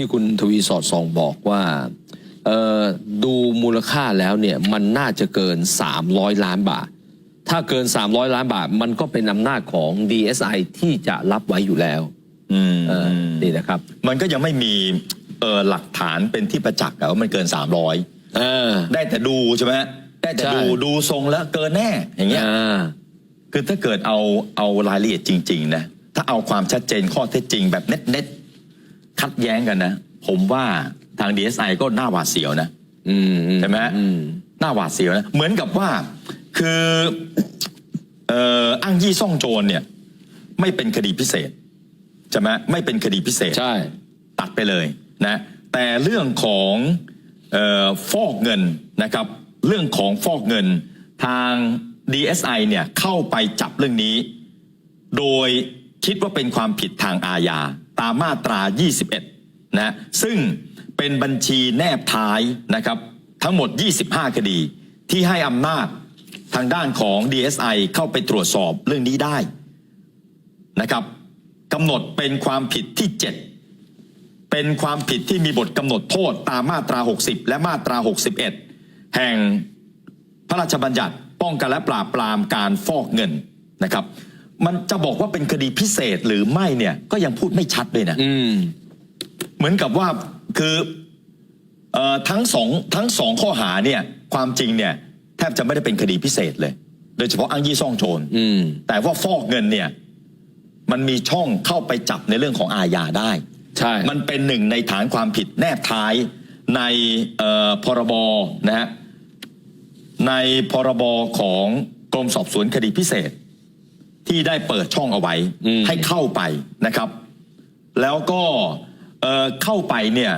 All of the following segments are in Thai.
ที่คุณทวีสอดส่องบอกว่าเอ่อดูมูลค่าแล้วเนี่ยมันน่าจะเกิน 300 ล้านบาท ถ้าเกิน 300 ล้านบาท มันก็เป็นอำนาจของ DSI ที่จะรับไว้อยู่แล้วอืมเออนี่นะครับ มันก็ยังไม่มีเออหลักฐานเป็นที่ประจักษ์อะว่ามันเกิน 300เออได้แต่ดูใช่ไหมได้แต่ใช่ดูดูทรงแล้วเกินแน่อย่างเงี้ยอ่าคือถ้าเกิดเอาเอารายละเอียดจริง ๆ นะ ถ้าเอาความชัดเจนข้อเท็จจริงแบบเน็ตๆ คัดแย้งกันนะ ผมว่าทาง DSI ก็น่าหวาดเสียวนะอืมอืใช่ไหมอืมหน้าหวาดเสียวนะเหมือนกับว่าคือเอ่ออ้างยี่ซ่องโจรเนี่ย ไม่เป็นคดีพิเศษใช่ไหมไม่เป็นคดีพิเศษใช่ ตัดไปเลยนะ แต่เรื่องของเออฟอกเงินนะครับ เรื่องของฟอกเงินทาง DSI เนี่ยเข้าไปจับเรื่องนี้ โดยคิดว่าเป็นความผิดทางอาญา ตามมาตรา 21 นะซึ่งเป็นบัญชีแนบท้ายนะครับทั้งหมด 25 คดี ที่ให้อำนาจทางด้านของ DSI เข้าไปตรวจสอบเรื่องนี้ได้นะครับกำหนดเป็นความผิดที่ 7 เป็นความผิดที่มีบทกำหนดโทษตามมาตรา 60 และมาตรา 61 แห่งพระราชบัญญัติป้องกันและปราบปรามการฟอกเงินนะครับ มันจะบอกว่าเป็นคดีพิเศษหรือไม่เนี่ย ก็ยังพูดไม่ชัดเลยนะอืม เหมือนกับว่าคือเอ่อทั้งสองทั้งสองข้อหาเนี่ย ความจริงเนี่ย แทบจะไม่ได้เป็นคดีพิเศษเลย โดยเฉพาะอ้างยี่ซ่องโจรอืม แต่ว่าฟอกเงินเนี่ย มันมีช่องเข้าไปจับในเรื่องของอาญาได้ ใช่ มันเป็นหนึ่งในฐานความผิดแนบท้ายในเอ่อพรบนะฮะในพรบของกรมสอบสวนคดีพิเศษ ที่ได้เปิดช่องเอาไว้อืม ให้เข้าไปนะครับ แล้วก็เอ่อเข้าไปเนี่ย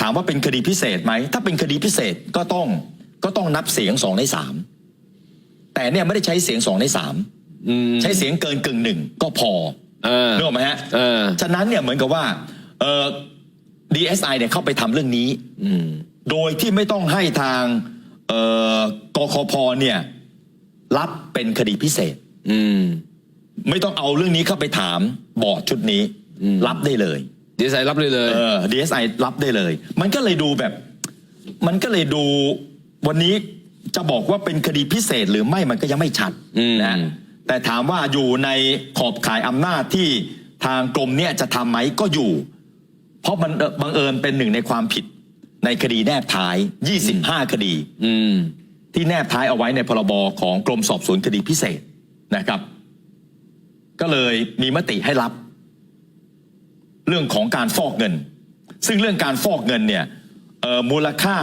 ถามว่าเป็นคดีพิเศษไหม ถ้าเป็นคดีพิเศษก็ต้องก็ต้องนับเสียงสองในสามแต่เนี่ยไม่ได้ใช้เสียงสองในสามอืมใช้เสียงเกินกึ่งหนึ่งก็พอเออนึกออกไหมฮะ เออฉะนั้นเนี่ยเหมือนกับว่าเอ่อ DSI เนี่ยเข้าไปทำเรื่องนี้ อืม โดยที่ไม่ต้องให้ทางเอ่อกคพเนี่ยรับเป็นคดีพิเศษ อืม ไม่ต้องเอาเรื่องนี้เข้าไปถามบอร์ดชุดนี้ อืม รับได้เลย ดีไซน์รับเลยเลย เออ DSI รับได้เลย มันก็เลยดูแบบ มันก็เลยดูวันนี้จะบอกว่าเป็นคดีพิเศษหรือไม่มันก็ยังไม่ชัดอืม นะแต่ถามว่าอยู่ในขอบข่ายอำนาจที่ทางกรมเนี่ยจะทำไหมก็อยู่ เพราะมันเอ่อบังเอิญเป็นหนึ่งในความผิดในคดีแนบท้าย 25 คดี อืม ที่แนบท้ายเอาไว้ในพรบของกรมสอบสวนคดีพิเศษนะครับ ก็เลยมีมติให้รับ เรื่องของการฟอกเงิน ซึ่งเรื่องการฟอกเงินเนี่ยเอ่อมูลค่า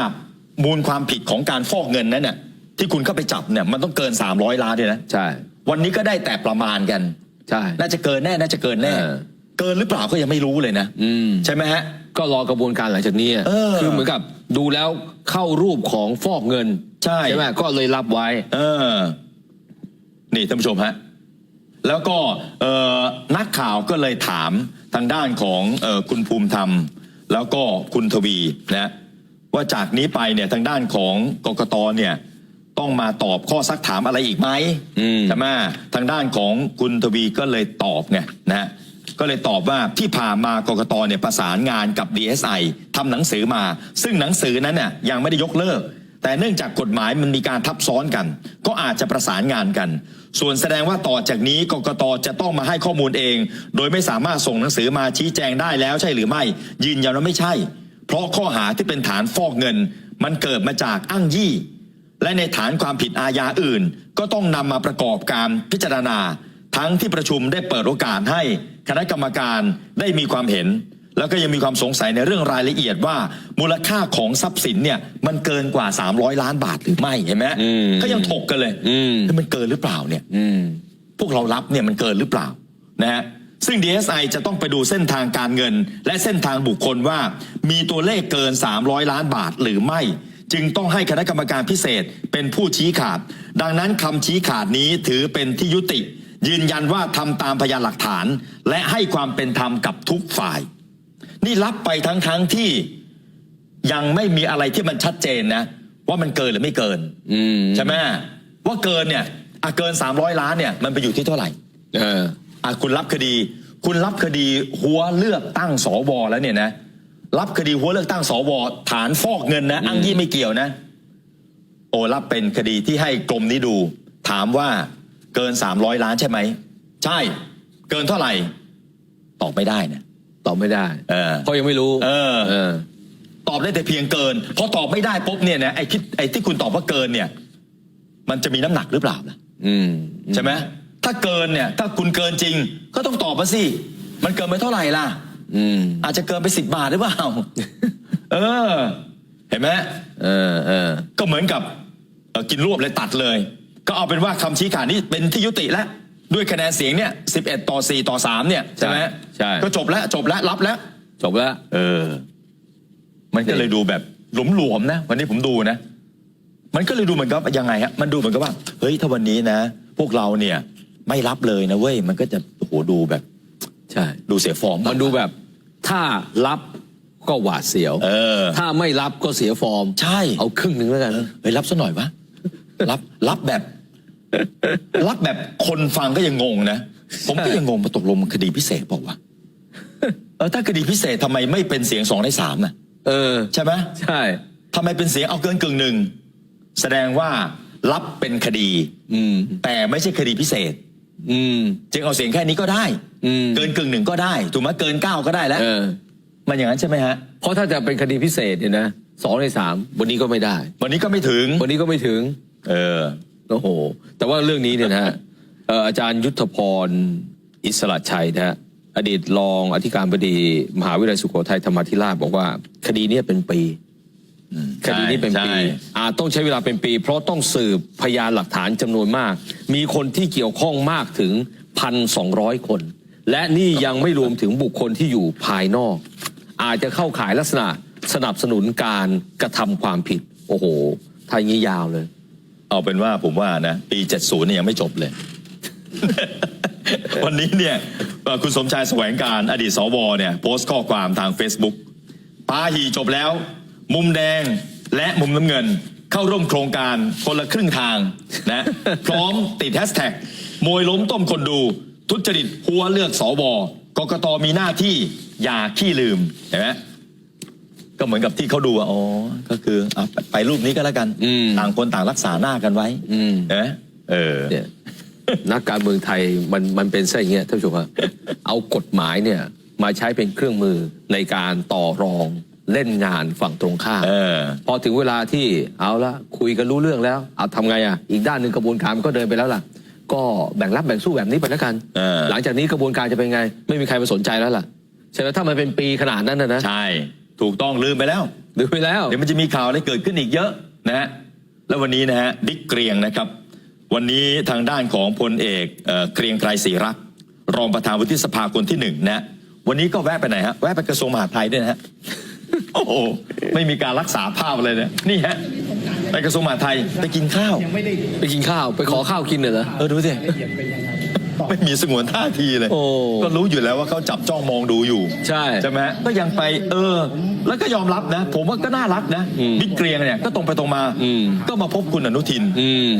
มูลความผิดของการฟอกเงินนั้นเนี่ยที่คุณเข้าไปจับเนี่ยมันต้องเกิน 300 ล้านเลยนะใช่ วันนี้ก็ได้แต่ประมาณกันใช่น่าจะเกินแน่น่าจะเกินแน่เออเกินหรือเปล่าก็ยังไม่รู้เลยนะอืมใช่ไหมฮะก็รอกระบวนการหลังจากนี้อะเออคือเหมือนกับดูแล้วเข้ารูปของฟอกเงิน ใช่ไหมก็เลยรับไว้ เออ นี่ท่านผู้ชมฮะ แล้วก็เอ่อนักข่าวก็เลยถามทางด้านของเอ่อคุณภูมิธรรม แล้วก็คุณทวีนะว่าจากนี้ไปเนี่ยทางด้านของกกตเนี่ยต้องมาตอบข้อซักถามอะไรอีกไหมอืมใช่ไหมทางด้านของคุณทวีก็เลยตอบไงนะก็เลยตอบว่าที่ผ่านมากกตเนี่ยประสานงานกับ DSI ทำหนังสือมา ซึ่งหนังสือนั้นน่ยยังไม่ได้ยกเลิก แต่เนื่องจากกฎหมายมันมีการทับซ้อนกัน ก็อาจจะประสานงานกัน ส่วนแสดงว่าต่อจากนี้กกตจะต้องมาให้ข้อมูลเอง โดยไม่สามารถส่งหนังสือมาชี้แจงได้แล้วใช่หรือไม่ ยืนยันว่าไม่ใช่ เพราะข้อหาที่เป็นฐานฟอกเงิน มันเกิดมาจากอ้างยี่ และในฐานความผิดอาญาอื่น ก็ต้องนำมาประกอบการพิจารณา ทั้งที่ประชุมได้เปิดโอกาสให้คณะกรรมการได้มีความเห็น แล้วก็ยังมีความสงสัยในเรื่องรายละเอียดว่ามูลค่าของทรัพย์สินเนี่ยมันเกินกว่า 300 ล้านบาทหรือไม่เห็นไหมอืม ก็ยังถกกันเลยอืม เฮ้ยมันเกินหรือเปล่าเนี่ย อืม พวกเรารับเนี่ยมันเกินหรือเปล่านะฮะซึ่ง DSI จะต้องไปดูเส้นทางการเงิน และเส้นทางบุคคลว่า มีตัวเลขเกิน 300 ล้านบาทหรือไม่ จึงต้องให้คณะกรรมการพิเศษเป็นผู้ชี้ขาด ดังนั้นคำชี้ขาดนี้ถือเป็นที่ยุติ ยืนยันว่าทำตามพยานหลักฐาน และให้ความเป็นธรรมกับทุกฝ่าย นี่รับไปทั้งทั้งๆที่ยังไม่มีอะไรที่มันชัดเจนนะ ว่ามันเกินหรือไม่เกินอืมใช่ไหมว่าเกินเนี่ยอะเกิน300ล้านเนี่ยมันไปอยู่ที่เท่าไหร่เอออะคุณรับคดี คุณรับคดีหัวเลือกตั้งสวแล้วเนี่ยนะรับคดีหัวเลือกตั้งสวฐานฟอกเงินนะอ้างยี่ไม่เกี่ยวนะ โอรับเป็นคดีที่ให้กรมนี้ดู ถามว่าเกิน300ล้านใช่ไหม ใช่ เกินเท่าไหร่ ตอบไม่ได้นะ ตอบไม่ได้เออ เพราะยังไม่รู้เออ เออ ตอบได้แต่เพียงเกินพอตอบไม่ได้ปุ๊บเนี่ยนะไอ้คิดไอ้ที่คุณตอบว่าเกินเนี่ย มันจะมีน้ำหนักหรือเปล่าล่ะอืมใช่ไหมถ้าเกินเนี่ย ถ้าคุณเกินจริง ก็ต้องตอบมาสิมันเกินไปเท่าไหร่ล่ะ อืมอาจจะเกินไปสิบบาทหรือเปล่า เออ เห็นไหมเออเออก็เหมือนกับเอ่อกินรวบเลยตัดเลย ก็เอาเป็นว่าคำชี้ขาดนี้เป็นที่ยุติแล้ว ด้วยคะแนนเสียงเนี่ย11 ต่อ 4 ต่อ 3 เนี่ยใช่ไหมใช่ ก็จบแล้วจบแล้วรับแล้ว จบแล้ว เออ มันก็เลยดูแบบหลวมๆนะ วันนี้ผมดูนะ มันก็เลยดูเหมือนกับยังไงฮะ มันดูเหมือนกับว่า เฮ้ยถ้าวันนี้นะ พวกเราเนี่ย ไม่รับเลยนะเว้ย มันก็จะโอ้โหดูแบบ ใช่ ดูเสียฟอร์มมันดูแบบ ถ้ารับก็หวาดเสียว เออ ถ้าไม่รับก็เสียฟอร์ม ใช่ เอาครึ่งหนึ่งแล้วกันเฮ้ยรับซะหน่อยวะ รับ รับแบบ รับแบบคนฟังก็ยังงงนะ ผมก็ยังงงมาตกลงมันคดีพิเศษเปล่าวะเออถ้าคดีพิเศษทำไมไม่เป็นเสียงสองในสามน่ะ เออ ใช่ไหมใช่ ทำไมเป็นเสียงเอาเกินกึ่งหนึ่งแสดงว่ารับเป็นคดี อืม แต่ไม่ใช่คดีพิเศษ อืม จึงเอาเสียงแค่นี้ก็ได้ อืม เกินกึ่งหนึ่งก็ได้ ถูกไหมเกินเก้าก็ได้แล้ว เออ มันอย่างนั้นใช่ไหมฮะ เพราะถ้าจะเป็นคดีพิเศษเนี่ยนะสองในสามวันนี้ก็ไม่ได้ วันนี้ก็ไม่ถึง วันนี้ก็ไม่ถึง เออ โอ้โห แต่ว่าเรื่องนี้เนี่ยนะฮะเอ่ออาจารย์ยุทธพรอิสระชัยนะฮะอดีตรองอธิการบดีมหาวิทยาลัยสุโขทัยธรรมาธิราชบอกว่า คดีเนี้เป็นปีคดีนี้เป็นใช่ปีอาจต้องใช้เวลาเป็นปี เพราะต้องสืบพยานหลักฐานจำนวนมาก มีคนที่เกี่ยวข้องมากถึงพันสองร้อยคน และนี่ยังไม่รวมถึงบุคคลที่อยู่ภายนอก อาจจะเข้าข่ายลักษณะสนับสนุนการกระทำความผิด โอ้โหถ้าอย่างนี้ยาวเลย เอาเป็นว่าผมว่านะ ปี 70เนี่ยยังไม่จบเลย วันนี้เนี่ยคุณสมชายแสวงการอดีตสวเนี่ยโพสต์ข้อความทาง Facebook ปาหีจบแล้ว มุมแดงและมุมน้ำเงิน เข้าร่วมโครงการคนละครึ่งทางนะพร้อมติดแฮชแท็กมวยล้มต้มคนดู ทุจริตหัวเลือกสวกกตมีหน้าที่อย่าขี้ลืมเห็นไหม ก็เหมือนกับที่เขาดูอะอ๋อก็คืออะไปไปรูปนี้ก็แล้วกันอืม ต่างคนต่างรักษาหน้ากันไว้อืมเห็นไหมเออ เนี่ยนักการเมืองไทยมันมันเป็นซะอย่างเงี้ยท่านผู้ชมครับเอากฎหมายเนี่ยมาใช้เป็นเครื่องมือในการต่อรองเล่นงานฝั่งตรงข้าม เออ พอถึงเวลาที่เอาละคุยกันรู้เรื่องแล้วเอาทำไงอะอีกด้านหนึ่งกระบวนการมันก็เดินไปแล้วล่ะ ก็แบ่งรับแบ่งสู้แบบนี้ไปแล้วกัน เออ หลังจากนี้กระบวนการจะเป็นไง ไม่มีใครมาสนใจแล้วล่ะใช่ไหมถ้ามันเป็นปีขนาดนั้นนะนะใช่ ถูกต้องลืมไปแล้วดูไปแล้ว เดี๋ยวมันจะมีข่าวอะไรเกิดขึ้นอีกเยอะนะฮะแล้ววันนี้นะฮะบิ๊กเกรียงนะครับ วันนี้ทางด้านของพลเอกเอ่อเกรียงไกรศรีรักษ์รองประธานวุฒิสภาคนที่หนึ่งนะฮะวันนี้ก็แวะไปไหนฮะแวะไปกระทรวงมหาดไทยด้วยนะฮะ โอ้โหไม่มีการรักษาภาพเลยนะนี่ฮะไปกระทรวงมหาดไทยไปกินข้าวไปกินข้าวไปขอข้าวกินเหรอเออดูสิ ไม่มีสงวนท่าทีเลย โอ้ ก็รู้อยู่แล้วว่าเขาจับจ้องมองดูอยู่ ใช่ ใช่ไหมก็ยังไปเออ แล้วก็ยอมรับนะ ผมว่าก็น่ารักนะอืมบิ๊กเกรียงเนี่ยก็ตรงไปตรงมา อืม ก็มาพบคุณอนุทิน อืม